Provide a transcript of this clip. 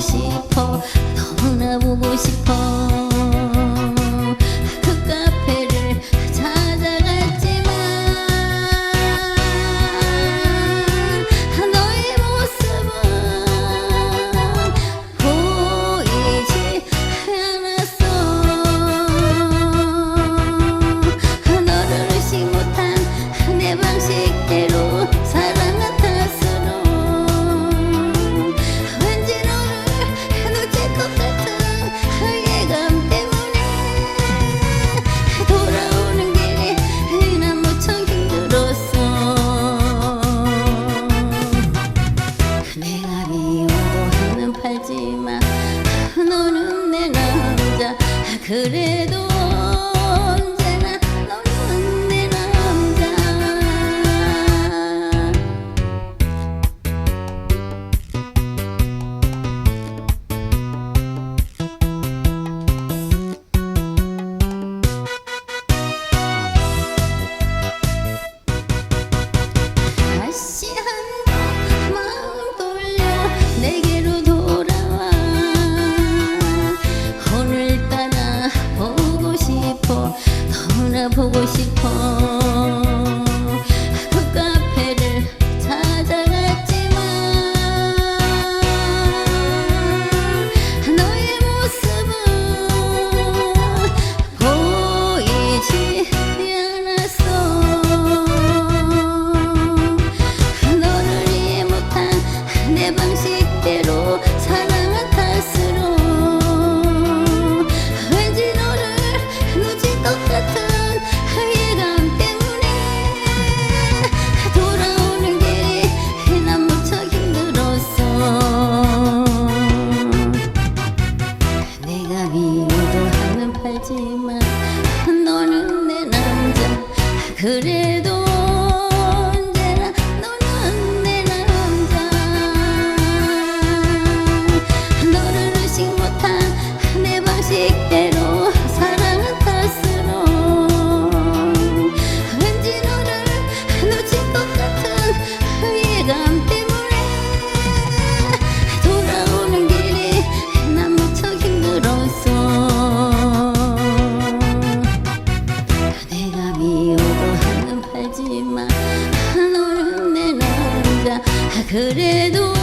싶어. 너무나 보고 싶어 그래도 너는 내 남자. 아, 그래도 하지만 너는 내 남자. 아, 그래도